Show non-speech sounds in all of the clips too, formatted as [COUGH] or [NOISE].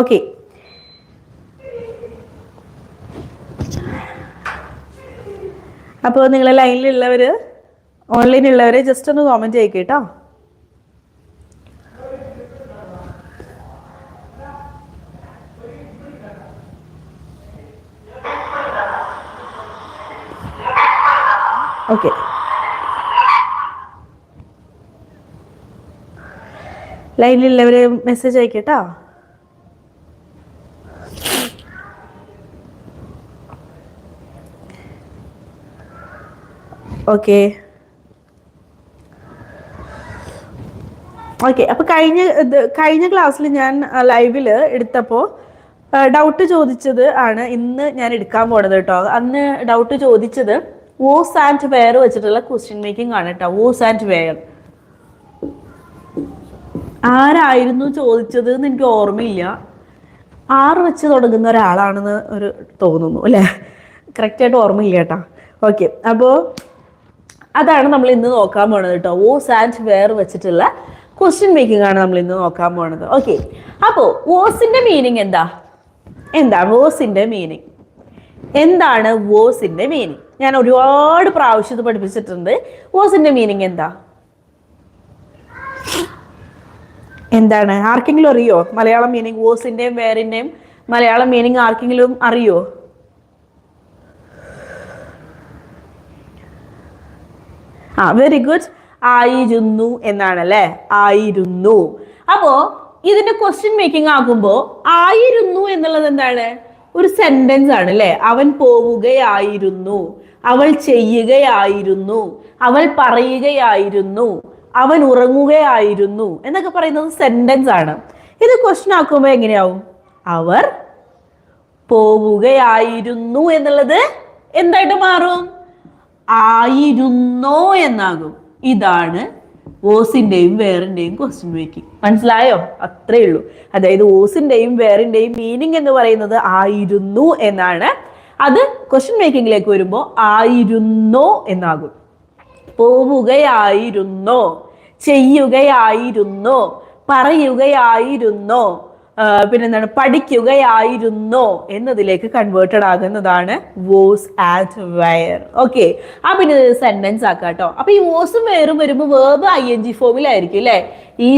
Okay. അപ്പോൾ നിങ്ങൾ ലൈനിലുള്ളവർ ഓൺലൈനിലുള്ളവർ just ഒന്ന് കോമന്റ് ചെയ്യിക്കുക കേട്ടോ ഓക്കെ. ലൈനിലുള്ളവർ മെസ്സേജ് അയക്കട്ടോ ഓക്കെ ഓക്കെ അപ്പോൾ കഴിഞ്ഞ കഴിഞ്ഞ ക്ലാസ്സിൽ ഞാൻ ലൈവിൽ എടുത്തപ്പോൾ ഡൗട്ട് ചോദിച്ചത് ആണ് ഇന്ന് ഞാൻ എടുക്കാൻ പോണത് കേട്ടോ അന്ന് ഡൗട്ട് ചോദിച്ചത് വോസ് ആൻഡ് വെയർ വെച്ചിട്ടുള്ള ക്വസ്റ്റ്യൻ മേക്കിംഗ് ആണ് കേട്ടോ വോസ് ആൻഡ് വെയർ ആരായിരുന്നു ചോദിച്ചത് എന്ന് എനിക്ക് ഓർമ്മയില്ല. ആറ് വെച്ച് തുടങ്ങുന്ന ഒരാളാണെന്ന് ഒരു തോന്നുന്നു അല്ലേ? കറക്റ്റായിട്ട് ഓർമ്മയില്ല കേട്ടോ. ഓക്കെ അപ്പോൾ അതാണ് നമ്മൾ ഇന്ന് നോക്കാൻ പോണത് കേട്ടോ വോസ് ആൻഡ് വേർ വെച്ചിട്ടുള്ള ക്വസ്റ്റ്യൻ മേക്കിംഗ് ആണ് നമ്മൾ ഇന്ന് നോക്കാൻ പോണത്. ഓക്കെ അപ്പോൾ വോസിന്റെ മീനിങ് എന്താ? എന്താ വോസിന്റെ മീനിങ് എന്താണ് വോസിന്റെ മീനിങ് ഞാൻ ഒരുപാട് പ്രാവശ്യം പഠിപ്പിച്ചിട്ടുണ്ട്. വോസിന്റെ മീനിങ് എന്താ? എന്താണ്? ആർക്കെങ്കിലും അറിയോ? മലയാളം മീനിങ് വോസിന്റെയും വേറിന്റെയും മലയാളം മീനിങ് ആർക്കെങ്കിലും അറിയോ? ആ വെരി ഗുഡ് ആയിരുന്നു എന്നാണ് അല്ലേ ആയിരുന്നു. അപ്പോ ഇതിന്റെ ക്വസ്റ്റ്യൻ മേക്കിംഗ് ആകുമ്പോ ആയിരുന്നു എന്നുള്ളത് എന്താണ്? ഒരു സെന്റൻസ് ആണ് അല്ലേ? അവൻ പോവുകയായിരുന്നു. അവൾ ചെയ്യുകയായിരുന്നു. അവൾ പറയുകയായിരുന്നു. അവൻ ഉറങ്ങുകയായിരുന്നു എന്നൊക്കെ പറയുന്നത് സെന്റൻസ് ആണ്. ഇത് ക്വസ്റ്റ്യൻ ആക്കുമ്പോൾ എങ്ങനെയാവും? അവർ പോവുകയായിരുന്നു എന്നുള്ളത് എന്തായിട്ട് മാറും? ആയിരുന്നോ എന്നാകും. ഇതാണ് ഓസിന്റെയും വേറിന്റെയും ക്വസ്റ്റ്യൻ മേക്കിംഗ് മനസ്സിലായോ? അത്രേ ഉള്ളൂ. അതായത് ഓസിന്റെയും വേറിന്റെയും മീനിങ് എന്ന് പറയുന്നത് ആയിരുന്നു എന്നാണ്. അത് ക്വസ്റ്റ്യൻ മേക്കിങ്ങിലേക്ക് വരുമ്പോൾ ആയിരുന്നോ എന്നാകും. പോവുകയായിരുന്നോ? ചെയ്യുകയായിരുന്നോ? പറയുകയായിരുന്നോ? പിന്നെന്താണ്? പഠിക്കുകയായിരുന്നോ എന്നതിലേക്ക് കൺവേർട്ടഡ് ആകുന്നതാണ് വോസ് ആറ്റ് വയർ ഓക്കെ ആ പിന്നെ സെന്റൻസ് ആക്കാം കേട്ടോ അപ്പൊ ഈ വോസും വയറും വരുമ്പോൾ വേർബ് ഐ എൻ ജി ഫോമിലായിരിക്കും അല്ലേ ഈ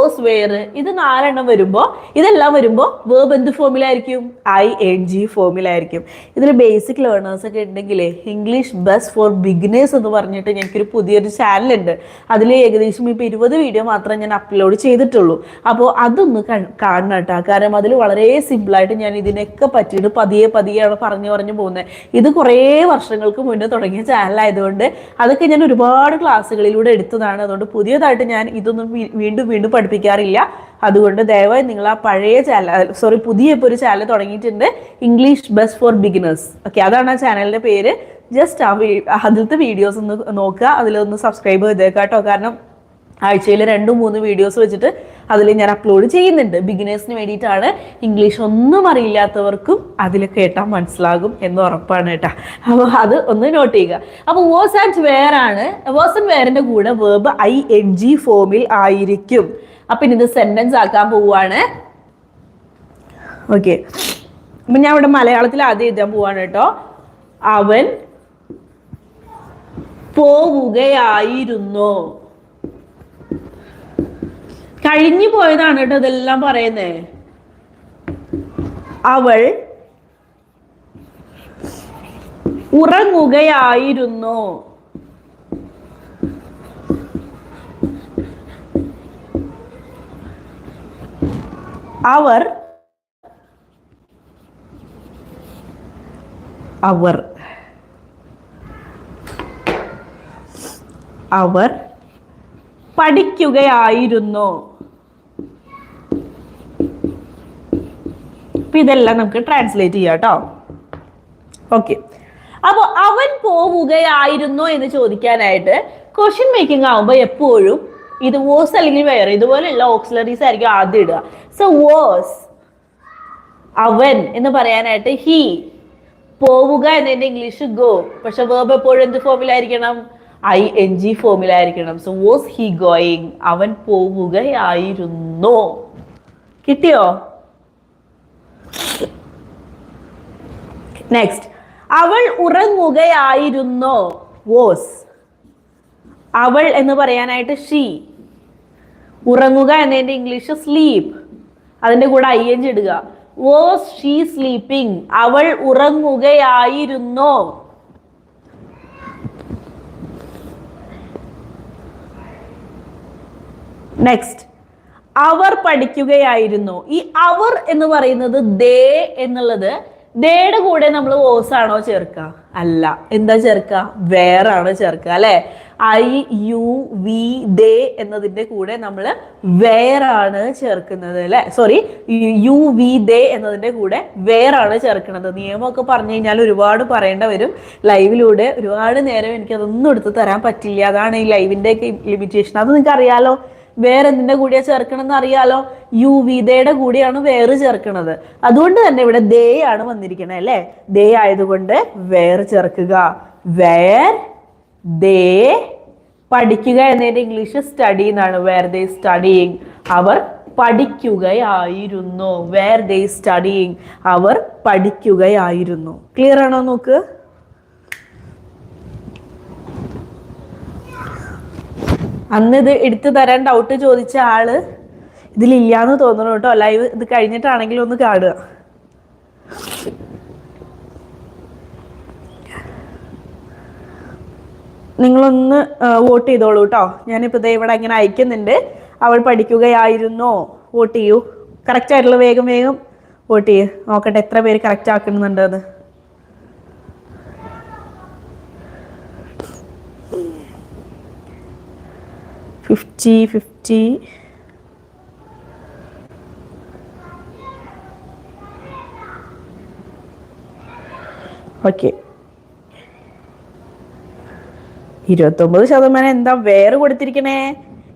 ഓസ് വെയർ ഇത് നാലെണ്ണം വരുമ്പോൾ ഇതെല്ലാം വരുമ്പോൾ വേബ് എന്ത് ഫോമിലായിരിക്കും ഐ എൻ ജി ഫോമിലായിരിക്കും ഇതിൽ ബേസിക് ലേണേഴ്സ് ഒക്കെ ഉണ്ടെങ്കിലേ ഇംഗ്ലീഷ് ബസ് ഫോർ ബിഗിനേഴ്സ് എന്ന് പറഞ്ഞിട്ട് എനിക്കൊരു പുതിയൊരു ചാനലുണ്ട് അതിൽ ഏകദേശം ഇപ്പോൾ ഇരുപത് വീഡിയോ മാത്രമേ ഞാൻ അപ്ലോഡ് ചെയ്തിട്ടുള്ളൂ. അപ്പോൾ അതൊന്ന് കാണണം കേട്ടോ. കാരണം അതിൽ വളരെ സിമ്പിളായിട്ട് ഞാൻ ഇതിനൊക്കെ പറ്റിയിട്ട് പതിയെ പതിയെയാണ് പറഞ്ഞു പറഞ്ഞു പോകുന്നത് ഇത് കുറേ വർഷങ്ങൾക്ക് മുന്നേ തുടങ്ങിയ ചാനലായതുകൊണ്ട് അതൊക്കെ ഞാൻ ഒരുപാട് ക്ലാസ്സുകളിലൂടെ എടുത്തതാണ്. അതുകൊണ്ട് പുതിയതായിട്ട് ഞാൻ ഇതൊന്നും വീ- വീണ്ടും വീണ്ടും പഠിപ്പിക്കാറില്ല. അതുകൊണ്ട് ദയവായി നിങ്ങൾ ആ പഴയ ചാനൽ സോറി പുതിയ ഇപ്പോൾ ഒരു ചാനൽ തുടങ്ങിയിട്ടുണ്ട്. English buzz for beginners okay അതാണ് ആ ചാനലിന്റെ പേര്. ജസ്റ്റ് ആ അതിലത്തെ വീഡിയോസ് ഒന്ന് നോക്കുക. അതിലൊന്ന് സബ്സ്ക്രൈബ് ചെയ്തേക്കാം കേട്ടോ. കാരണം ആഴ്ചയിൽ രണ്ടും മൂന്ന് വീഡിയോസ് വെച്ചിട്ട് അതിൽ ഞാൻ അപ്ലോഡ് ചെയ്യുന്നുണ്ട്. ബിഗിനേഴ്സിന് വേണ്ടിയിട്ടാണ്. ഇംഗ്ലീഷ് ഒന്നും അറിയില്ലാത്തവർക്കും അതിൽ കേട്ടാൽ മനസ്സിലാകും എന്ന് ഉറപ്പാണ് കേട്ടോ. അപ്പോൾ അത് ഒന്ന് നോട്ട് ചെയ്യുക. അപ്പോൾ വേഴ്സ് ആൻഡ് വെയർ ആണ്. വേഴ്സ് ആൻഡ് വെയറിന്റെ കൂടെ വേർബ് ഐ എൻ ജി ഫോമിൽ ആയിരിക്കും. അപ്പം ഇത് സെന്റൻസ് ആക്കാൻ പോവുകയാണ് ഓക്കെ അപ്പം ഞാൻ ഇവിടെ മലയാളത്തിൽ ആദ്യം എഴുതാൻ പോവാണ് കേട്ടോ. അവൻ പോവുകയായിരുന്നു. കഴിഞ്ഞു പോയതാണ് കേട്ടോ ഇതെല്ലാം പറയുന്നേ. അവൾ ഉറങ്ങുകയായിരുന്നു. അവർ അവർ അവർ പഠിക്കുകയായിരുന്നു. അപ്പൊ ഇതെല്ലാം നമുക്ക് ട്രാൻസ്ലേറ്റ് ചെയ്യാം കേട്ടോ. ഓക്കെ അപ്പോൾ അവൻ പോവുകയായിരുന്നോ എന്ന് ചോദിക്കാനായിട്ട് ക്വസ്റ്റ്യൻ മേക്കിംഗ് ആവുമ്പോൾ എപ്പോഴും ഇത് വേഴ്സ് അല്ലെങ്കിൽ വേറെ ഇതുപോലെയുള്ള ഓക്സിലറീസ് ആയിരിക്കും ആദ്യം ഇടുക. സോ വേഴ്സ് അവൻ എന്ന് പറയാനായിട്ട് ഹി പോവുക എന്നതിന്റെ ഇംഗ്ലീഷ് ഗോ പക്ഷെ വേർബ് എപ്പോഴും എന്ത് ഫോമിലായിരിക്കണം ഐ എൻ ജി ഫോമിലായിരിക്കണം സോ വാസ് ഹി ഗോയിങ് അവൻ പോവുകയായിരുന്നു. കിട്ടിയോ? നെക്സ്റ്റ് അവൾ ഉറങ്ങുകയായിരുന്നോ? വോസ് അവൾ എന്ന് പറയാനായിട്ട് ഷീ ഉറങ്ങുക എന്നതിന്റെ ഇംഗ്ലീഷ് സ്ലീപ്പ് അതിന്റെ കൂടെ ഐ എൻ ചിടുക വോസ് ഷീ സ്ലീപ്പിംഗ് അവൾ ഉറങ്ങുകയായിരുന്നോ? നെക്സ്റ്റ് അവർ പഠിക്കുകയായിരുന്നു. ഈ അവർ എന്ന് പറയുന്നത് ദേ എന്നുള്ളത് ദേയുടെ കൂടെ നമ്മൾ ഓസാണോ ആണോ ചേർക്കുക? അല്ല. എന്താ ചേർക്കുക? വേറാണ് ചേർക്കുക അല്ലെ? ഐ യു വി ദേ എന്നതിന്റെ കൂടെ നമ്മൾ വേറാണ് ചേർക്കുന്നത് അല്ലെ? സോറി യു വി ദേ എന്നതിന്റെ കൂടെ വേറാണ് ചേർക്കുന്നത്. നിയമമൊക്കെ പറഞ്ഞു കഴിഞ്ഞാൽ ഒരുപാട് പറയേണ്ട വരും. ലൈവിലൂടെ ഒരുപാട് നേരം എനിക്ക് അതൊന്നും എടുത്ത് തരാൻ പറ്റില്ല. അതാണ് ഈ ലൈവിന്റെ ഒക്കെ ലിമിറ്റേഷൻ അത് നിങ്ങൾക്ക് അറിയാലോ വേറെ എന്തിന്റെ കൂടിയാ ചേർക്കണം എന്ന് അറിയാലോ? യു വിതയുടെ കൂടിയാണ് വേറ് ചേർക്കുന്നത് അതുകൊണ്ട് തന്നെ ഇവിടെ ദേ ആണ് വന്നിരിക്കുന്നത് അല്ലേ? ദേ ആയതുകൊണ്ട് വേർ ചേർക്കുക. വേർ ദേ പഠിക്കുക എന്നതിന്റെ ഇംഗ്ലീഷ് സ്റ്റഡി എന്നാണ്. വേർ ദേ സ്റ്റഡിങ് അവർ പഠിക്കുകയായിരുന്നു. വേർ ദേ സ്റ്റഡിങ് അവർ പഠിക്കുകയായിരുന്നു. ക്ലിയർ ആണോ നോക്ക്? അന്ന് ഇത് എടുത്തു തരാൻ ഡൗട്ട് ചോദിച്ച ആൾ ഇതിലില്ലാന്ന് തോന്നുന്നു കേട്ടോ. ലൈവ് ഇത് കഴിഞ്ഞിട്ടാണെങ്കിലും ഒന്ന് കാണുക. നിങ്ങളൊന്ന് വോട്ട് ചെയ്തോളൂ കേട്ടോ. ഞാനിപ്പോൾ ദേ ഇവിടെ ഇങ്ങനെ അയക്കുന്നുണ്ട്. അവൾ പഠിക്കുകയായിരുന്നോ? വോട്ട് ചെയ്യൂ. കറക്റ്റ് ആയിട്ടുള്ള വേഗം വേഗം വോട്ട് ചെയ്യൂ. നോക്കട്ടെ എത്ര പേര് കറക്റ്റ് ആക്കുന്നുണ്ടെന്ന്. Fifty fifty. ഓക്കെ. ഇരുപത്തൊമ്പത് ശതമാനം എന്താ വേറെ കൊടുത്തിരിക്കണേ?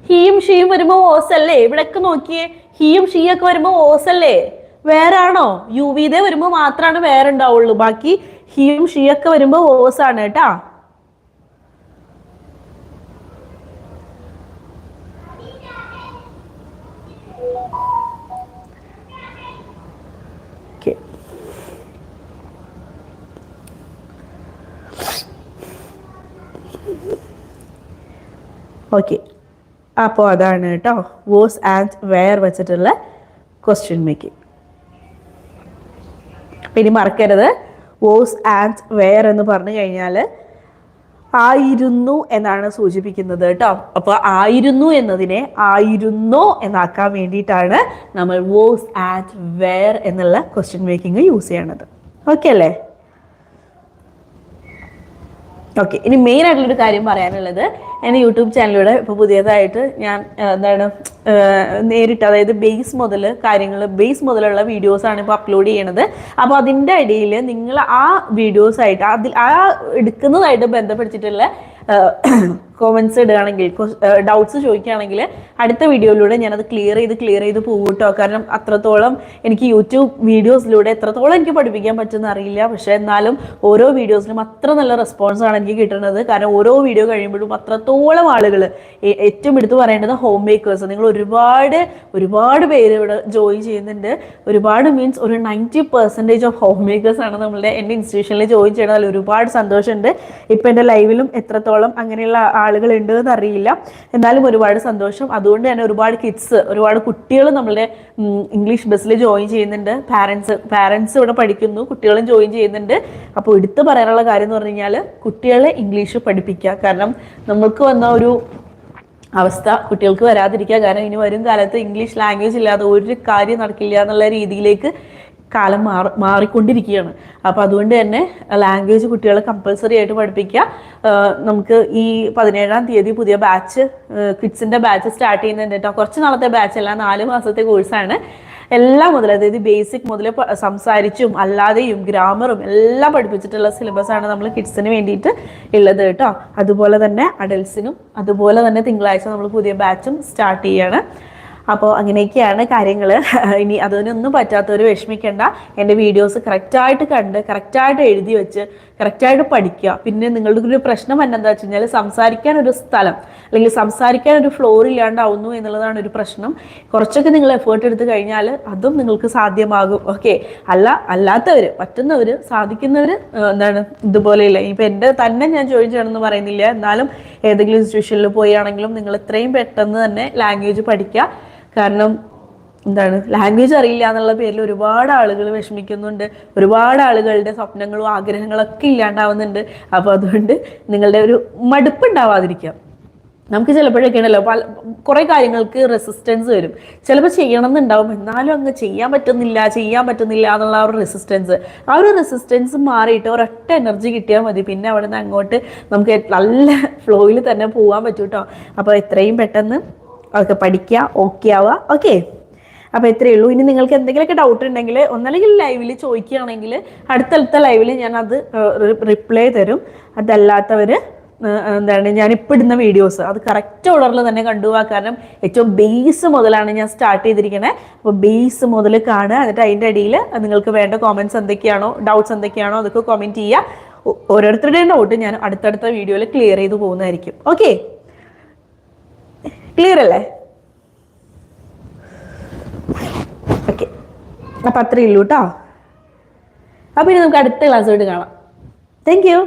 ഹീയും ഷീയും വരുമ്പോ ഓസല്ലേ ഇവിടൊക്കെ നോക്കിയേ. ഹീയും ഷീയൊക്കെ വരുമ്പോ ഓസല്ലേ വേറെ ആണോ യു വിതേ വരുമ്പോ മാത്രമാണ് വേറെ ഉണ്ടാവുള്ളൂ. ബാക്കി ഹീയും ഷീയൊക്കെ വരുമ്പോ ഓസാണ് കേട്ടാ. ഓക്കെ അപ്പോൾ അതാണ് കേട്ടോ വോസ് ആൻഡ് വെയർ വെച്ചിട്ടുള്ള ക്വസ്റ്റ്യൻ മേക്കിംഗ് ഇനി മറക്കരുത്. വോസ് ആൻഡ് വെയർ എന്ന് പറഞ്ഞു കഴിഞ്ഞാൽ ആയിരുന്നു എന്നാണ് സൂചിപ്പിക്കുന്നത് കേട്ടോ അപ്പോൾ ആയിരുന്നു എന്നതിനെ ആയിരുന്നു എന്നാക്കാൻ വേണ്ടിയിട്ടാണ് നമ്മൾ വോസ് ആൻഡ് വെയർ എന്നുള്ള ക്വസ്റ്റ്യൻ മേക്കിംഗ് യൂസ് ചെയ്യണത്. ഓക്കെ അല്ലേ? ഓക്കെ ഇനി മെയിൻ ആയിട്ടുള്ളൊരു കാര്യം പറയാനുള്ളത് എന്റെ യൂട്യൂബ് ചാനലിലൂടെ ഇപ്പോൾ പുതിയതായിട്ട് ഞാൻ എന്താണ് നേരിട്ട് അതായത് ബേസ് മുതൽ കാര്യങ്ങൾ ബേസ് മുതലുള്ള വീഡിയോസാണ് ഇപ്പോൾ അപ്ലോഡ് ചെയ്യണത്. അപ്പോൾ അതിന്റെ ഇടയിൽ നിങ്ങൾ ആ വീഡിയോസായിട്ട് അതിൽ ആ എടുക്കുന്നതായിട്ട് ബന്ധപ്പെടുത്തിയിട്ടുള്ള കോമൻസ് ഇടുകയാണെങ്കിൽ ഡൗട്ട്സ് ചോദിക്കുകയാണെങ്കിൽ അടുത്ത വീഡിയോയിലൂടെ ഞാനത് ക്ലിയർ ചെയ്ത് ക്ലിയർ ചെയ്ത് പോകട്ടോ കാരണം അത്രത്തോളം എനിക്ക് യൂട്യൂബ് വീഡിയോസിലൂടെ എത്രത്തോളം എനിക്ക് പഠിപ്പിക്കാൻ പറ്റുമെന്ന് അറിയില്ല. പക്ഷേ എന്നാലും ഓരോ വീഡിയോസിലും അത്ര നല്ല റെസ്പോൺസാണ് എനിക്ക് കിട്ടുന്നത്. കാരണം ഓരോ വീഡിയോ കഴിയുമ്പോഴും അത്രത്തോളം ആളുകൾ ഏറ്റവും എടുത്തു പറയേണ്ടത് ഹോം മേക്കേഴ്സ് നിങ്ങൾ ഒരുപാട് ഒരുപാട് പേര് ഇവിടെ ജോയിൻ ചെയ്യുന്നുണ്ട്. ഒരുപാട് മീൻസ് ഒരു ninety percentage of home makers ആണ് നമ്മളുടെ എന്റെ ഇൻസ്റ്റിറ്റ്യൂഷനിൽ ജോയിൻ ചെയ്യണതിൽ ഒരുപാട് സന്തോഷമുണ്ട്. ഇപ്പം എന്റെ ലൈവിലും എത്രത്തോളം അങ്ങനെയുള്ള ആളുകൾ ഉണ്ട് എന്ന് അറിയില്ല. എന്നാലും ഒരുപാട് സന്തോഷം. അതുകൊണ്ട് തന്നെ ഒരുപാട് കിഡ്സ് ഒരുപാട് കുട്ടികൾ നമ്മളുടെ ഇംഗ്ലീഷ് ബസ്സിൽ ജോയിൻ ചെയ്യുന്നുണ്ട്. പാരൻസ് പാരൻസ് ഇവിടെ പഠിക്കുന്നു. കുട്ടികളും ജോയിൻ ചെയ്യുന്നുണ്ട്. അപ്പോൾ എടുത്തു പറയാനുള്ള കാര്യം എന്ന് പറഞ്ഞു കഴിഞ്ഞാൽ കുട്ടികളെ ഇംഗ്ലീഷ് പഠിപ്പിക്കുക. കാരണം നമുക്ക് വന്ന ഒരു അവസ്ഥ കുട്ടികൾക്ക് വരാതിരിക്കുക. കാരണം ഇനി വരും കാലത്ത് ഇംഗ്ലീഷ് ലാംഗ്വേജ് ഇല്ലാതെ ഒരു കാര്യം നടക്കില്ല എന്നുള്ള രീതിയിലേക്ക് കാലം മാറി മാറിക്കൊണ്ടിരിക്കുകയാണ്. അപ്പോൾ അതുകൊണ്ട് തന്നെ ലാംഗ്വേജ് കുട്ടികളെ കമ്പൽസറി ആയിട്ട് പഠിപ്പിക്കുക. നമുക്ക് ഈ പതിനേഴാം തീയതി പുതിയ ബാച്ച് കിഡ്സിന്റെ ബാച്ച് സ്റ്റാർട്ട് ചെയ്യുന്നുണ്ട് കേട്ടോ കുറച്ച് നാളത്തെ ബാച്ച് അല്ല നാല് മാസത്തെ കോഴ്സാണ് എല്ലാം മുതൽ അതായത് ബേസിക് മുതൽ സംസാരിച്ചും അല്ലാതെയും ഗ്രാമറും എല്ലാം പഠിപ്പിച്ചിട്ടുള്ള സിലബസ് ആണ് നമ്മൾ കിഡ്സിന് വേണ്ടിയിട്ട് ഉള്ളത് കേട്ടോ അതുപോലെ തന്നെ അഡൽസിനും അതുപോലെ തന്നെ തിങ്കളാഴ്ച നമ്മൾ പുതിയ ബാച്ചും സ്റ്റാർട്ട് ചെയ്യാണ്. അപ്പോൾ അങ്ങനെയൊക്കെയാണ് കാര്യങ്ങൾ [LAUGHS] ഇനി അതിനൊന്നും പറ്റാത്തവർ വിഷമിക്കേണ്ട. എന്റെ വീഡിയോസ് കറക്റ്റായിട്ട് കണ്ട് കറക്റ്റായിട്ട് എഴുതി വെച്ച് കറക്റ്റായിട്ട് പഠിക്കുക. പിന്നെ നിങ്ങളുടെ ഒരു പ്രശ്നം എന്താണെന്ന് എന്താ വെച്ച് കഴിഞ്ഞാൽ സംസാരിക്കാൻ ഒരു സ്ഥലം അല്ലെങ്കിൽ സംസാരിക്കാൻ ഒരു ഫ്ലോർ ഇല്ലാണ്ടാവുന്നു എന്നുള്ളതാണ് ഒരു പ്രശ്നം. കുറച്ചൊക്കെ നിങ്ങൾ എഫേർട്ട് എടുത്തു കഴിഞ്ഞാൽ അതും നിങ്ങൾക്ക് സാധ്യമാകും. ഓക്കെ അല്ല അല്ലാത്തവർ പറ്റുന്നവർ സാധിക്കുന്നവർ എന്താണ് ഇതുപോലെയില്ല. ഇപ്പം എന്റെ തന്നെ ഞാൻ ജോയിൻ ചെയ്യണമെന്ന് പറയുന്നില്ല. എന്നാലും ഏതെങ്കിലും ഇൻസ്റ്റിറ്റ്യൂഷനിൽ പോയാണെങ്കിലും നിങ്ങൾ എത്രയും പെട്ടെന്ന് തന്നെ ലാംഗ്വേജ് പഠിക്കുക. കാരണം എന്താണ് ലാംഗ്വേജ് അറിയില്ല എന്നുള്ള പേരിൽ ഒരുപാട് ആളുകൾ വിഷമിക്കുന്നുണ്ട്. ഒരുപാട് ആളുകളുടെ സ്വപ്നങ്ങളും ആഗ്രഹങ്ങളും ഒക്കെ ഇല്ലാണ്ടാവുന്നുണ്ട്. അപ്പോൾ അതുകൊണ്ട് നിങ്ങളുടെ ഒരു മടുപ്പ് ഉണ്ടാവാതിരിക്കാം നമുക്ക് ചിലപ്പോഴൊക്കെ ഉണ്ടല്ലോ പല കുറേ കാര്യങ്ങൾക്ക് റെസിസ്റ്റൻസ് വരും. ചിലപ്പോൾ ചെയ്യണം എന്നുണ്ടാവും എന്നാലും അങ്ങ് ചെയ്യാൻ പറ്റുന്നില്ല ചെയ്യാൻ പറ്റുന്നില്ല എന്നുള്ള ആ ഒരു റെസിസ്റ്റൻസ് ആ ഒരു റെസിസ്റ്റൻസ് മാറിയിട്ട് ഒരൊറ്റ എനർജി കിട്ടിയാൽ മതി. പിന്നെ അവിടെ നിന്ന് അങ്ങോട്ട് നമുക്ക് നല്ല ഫ്ലോയിൽ തന്നെ പോകാൻ പറ്റും കേട്ടോ അപ്പോൾ എത്രയും പെട്ടെന്ന് അതൊക്കെ പഠിക്കുക ഓക്കെ ആവുക. ഓക്കെ അപ്പോൾ ഇത്രയേ ഉള്ളൂ. ഇനി നിങ്ങൾക്ക് എന്തെങ്കിലുമൊക്കെ ഡൗട്ട് ഉണ്ടെങ്കിൽ ഒന്നല്ലെങ്കിൽ ലൈവിൽ ചോദിക്കുകയാണെങ്കിൽ അടുത്തടുത്ത ലൈവിൽ ഞാൻ അത് റിപ്ലൈ തരും. അതല്ലാത്തവർ എന്താണ് ഞാൻ ഇപ്പോൾ ഇടുന്ന വീഡിയോസ് അത് കറക്റ്റ് ഓർഡറിൽ തന്നെ കണ്ടുപോകാ കാരണം ഏറ്റവും ബേസ് മുതലാണ് ഞാൻ സ്റ്റാർട്ട് ചെയ്തിരിക്കുന്നത് അപ്പോൾ ബേസ് മുതൽ കാണുക. എന്നിട്ട് അതിന്റെ അടിയിൽ നിങ്ങൾക്ക് വേണ്ട കോമൻസ് എന്തൊക്കെയാണോ ഡൗട്ട്സ് എന്തൊക്കെയാണോ അതൊക്കെ കമന്റ് ചെയ്യുക. ഓരോരുത്തരുടെയും ഡൗട്ട് ഞാൻ അടുത്തടുത്ത വീഡിയോയിൽ ക്ലിയർ ചെയ്ത് പോകുന്നതായിരിക്കും. ഓക്കെ ക്ലിയർ അല്ലേ? ഓക്കെ അപ്പം അത്രയേ ഉള്ളൂ കേട്ടോ അപ്പം ഇനി നമുക്ക് അടുത്ത ക്ലാസ്സോട്ട് കാണാം. Thank you